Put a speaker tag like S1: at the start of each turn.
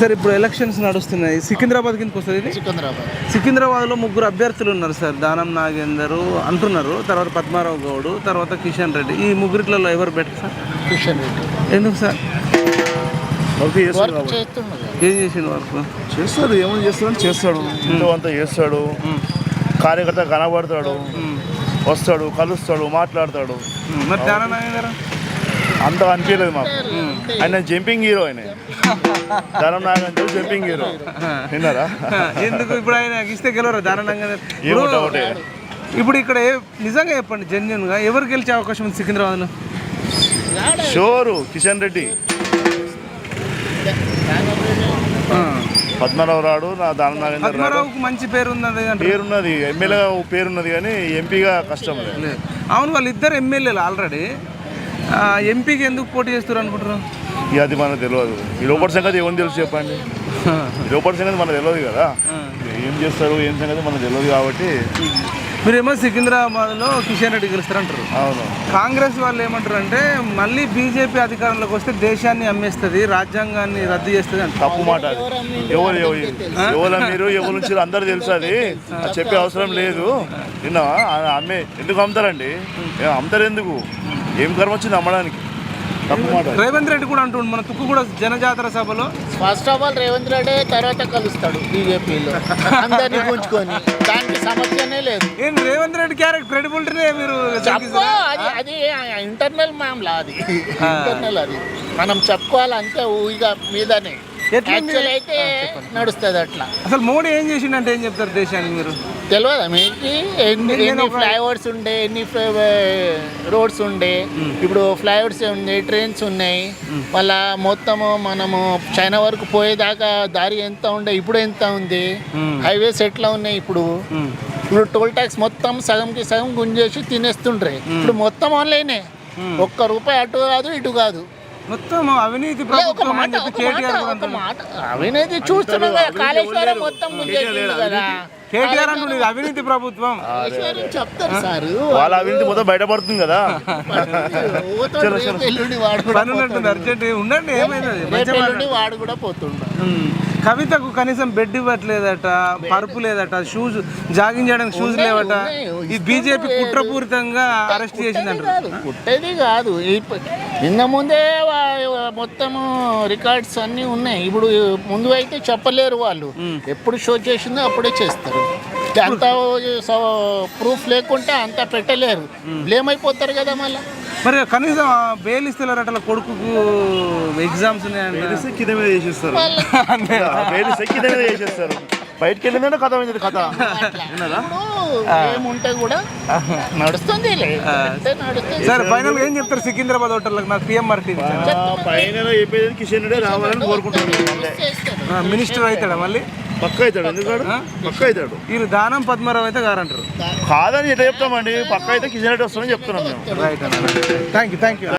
S1: Sir ఇప్పుడు elections నడుస్తున్నాయి. సికింద్రాబాద్ కిందకి వస్తుంది ఇది?
S2: సికింద్రాబాద్.
S1: సికింద్రాబాద్లో ముగ్గురు అభ్యర్థులు ఉన్నారు సార్. దానం నాగేందర్ అంటున్నారు. తర్వాత పద్మారావు గౌడ్ తర్వాత కిషన్ రెడ్డి. ఈ ముగ్గురిట్లలో ఎవరు బెటర్ సార్?
S2: కిషన్ రెడ్డి.
S1: ఎందుకు సార్? ఏం చేసిన వర్క్?
S3: చేస్తాడు ఏమని చేస్తాడు. చేస్తాడు ఇంట్లో అంతా చేస్తాడు. కార్యకర్త కనబడతాడు. వస్తాడు కలుస్తాడు మాట్లాడతాడు.
S1: మరి దానం నాగేందర్?
S3: అంత అనిపించలేదు మాకు. ఆయన జంపింగ్ హీరో ఆయన. ధనం నాగంటే జంపింగ్ హీరో. విన్నారా?
S1: ఎందుకు ఇప్పుడు ఆయన ఇస్తే గెలవరు? దానం నాగేందర్
S3: ఏమో
S1: ఇప్పుడు-
S3: డౌటే
S1: ఇప్పుడు ఇక్కడ ఏ- నిజంగా చెప్పండి జెన్యున్గా. ఎవరు గెలిచే అవకాశం ఉంది సికింద్రాబాద్లో?
S3: షోరు కిషన్ రెడ్డి. పద్మనాభ రాడు నా దానం నాగేంద్ర రాడు.
S1: పద్మారావుకు మంచి పేరు ఉంది అంటారు.
S3: పేరున్నది ఎమ్మెల్యేగా పేరున్నది కానీ ఎంపీగా కష్టం లేదు.
S1: లేదు. అవును వాళ్ళు ఇద్దరు ఎమ్మెల్యేలు ఆల్రెడీ. ఎంపీకి ఎందుకు పోటీ చేస్తారు అనుకుంటారు
S3: ఇక అది మనకు తెలియదు. ఈ లోపల సంగతి ఏమని తెలుసు చెప్పండి? ఈ లోపల సంగతి మనకు తెలియదు కదా. ఏం చేస్తారు ఏం సంగతి మనకు తెలియదు కాబట్టి.
S1: మీరేమో సికింద్రాబాద్లో కిషన్ రెడ్డి గెలుస్తారంటారు?
S3: అవును.
S1: కాంగ్రెస్ వాళ్ళు ఏమంటారు అంటే మళ్ళీ బీజేపీ అధికారంలోకి వస్తే దేశాన్ని అమ్మేస్తుంది రాజ్యాంగాన్ని రద్దు చేస్తుంది అంటారు.
S3: తప్పు మాట ఎవరు ఎవరు మీరు ఎవరు నుంచి అందరూ తెలుసు అది. చెప్పే అవసరం లేదు. ఆ- అమ్మే ఎందుకు అమ్ముతారండి? అమ్ముతారు ఎందుకు? ఏం కర్మ వచ్చింది అమ్మడానికి.
S1: రేవంత్ రెడ్డి కూడా అంటుండు మన తుక్కు కూడా జనజాతర సభలో.
S2: First of all Revanth Reddy తర్వాత కలుస్తాడు బీజేపీలో. అందరినీ గుంజుకొని దానికి సమస్యనే లేదు.
S1: ఏం రేవంత్ రెడ్డి క్యారెక్టర్ క్రెడిబిలిటీనే మీరు
S2: అది అది ఇంటర్నల్ మామలా అది? ఇంటర్నల్ అది. మనం చెప్పుకోవాలి అంతే ఊహిగా మీదనే. అయితే నడుస్తుంది అట్లా.
S1: అసలు మోడీ ఏం చేసిండంటే ఏం చెప్తారు దేశానికి మీరు?
S2: తెలియదా మీకు? ఎన్ని
S1: నేను
S2: ఎన్ని ఫ్లైఓవర్స్ ఉండే ఎన్ని రోడ్స్ ఉండే ఇప్పుడు ఫ్లైఓవర్స్ ఉన్నాయి ట్రైన్స్ ఉన్నాయి. మళ్ళా మొత్తము మనము చైనా వరకు పోయేదాకా దారి ఎంత ఉండే ఇప్పుడు ఎంత ఉంది? హైవేస్ ఎట్లా ఉన్నాయి ఇప్పుడు? ఇప్పుడు టోల్ ట్యాక్స్ మొత్తం సగంకి సగం గుంజేసి తినేస్తుండ్రే. ఇప్పుడు మొత్తం ఆన్లైనే. ఒక్క రూపాయి అటు కాదు ఇటు కాదు.
S1: మొత్తం అవినీతి
S2: ఒక
S1: ప్రభుత్వం
S2: మాట
S1: అని చెప్పి
S2: ఒక మాట
S1: కేటీఆర్ కూడా
S2: ఒక
S1: అంటారు.
S2: మాట. అవినీతి చూస్తున్నాం కదా కాళేశ్వరం మొత్తం కదా.
S1: కేటీఆర్ అంటుండే ఇది అవినీతి ప్రభుత్వం.
S2: కాళేశ్వరం చెప్తారు సార్.
S3: వాళ్ళ అవినీతి మొత్తం బయటపడుతుంది కదా.
S2: పోతాడు రేపు ఎల్లుండి వాడు కూడా
S1: పని ఉన్నట్టుంది అర్జెంట్ ఉండండి ఏమైంది
S2: ఎల్లుండి వాడు కూడా పోతుండు.
S1: ఉమ్. కవితకు కనీసం బెడ్ ఇవ్వట్లేదట పరుపు లేదట షూస్ జాగింగ్ చేయడానికి షూస్ లేవట. ఈ బీజేపీ. కుట్రపూరితంగా అరెస్ట్ చేసిందంట
S2: కుట్టేది కాదు. నిన్న ముందే మొత్తము రికార్డ్స్ అన్నీ ఉన్నాయి. ఇప్పుడు ముందు అయితే చెప్పలేరు వాళ్ళు. ఎప్పుడు షో చేసిందో అప్పుడే చేస్తారు. అంత ప్రూఫ్ లేకుంటే అంత పెట్టలేరు. బ్లేమ్ అయిపోతారు కదా మళ్ళీ.
S1: మరి కనీసం బెయిల్ ఇస్తలేరట వాళ్ళ కొడుకుకు ఎగ్జామ్స్ ఉన్నాయంట
S3: కింద మీద చేసేస్తారు. వేలిస్తే కింద మీద చేసేస్తారు. బయటకు వెళ్ళిందంటే కథ అయింది కథ.
S2: ఏముంటే కూడా నడుస్తుంది.
S1: సరే ఫైనల్ ఏం చెప్తారు సికింద్రాబాద్ హోటల్కి నాకు పిఎంఆర్ టీవీ
S3: పైన చెప్పేది కిషన్ రెడ్డి రావాలని కోరుకుంటున్నాను.
S1: మినిస్టర్ అవుతాడా మళ్ళీ?
S3: పక్క అవుతాడు ఎందుకు పక్క అవుతాడు.
S1: వీళ్ళు దానం పద్మారావు అయితే గారంటారు
S3: కాదని ఎట్లా చెప్తామండి? పక్క అయితే కిషన్ రెడ్డి వస్తుందని చెప్తున్నాం మేము.
S1: Thank you thank you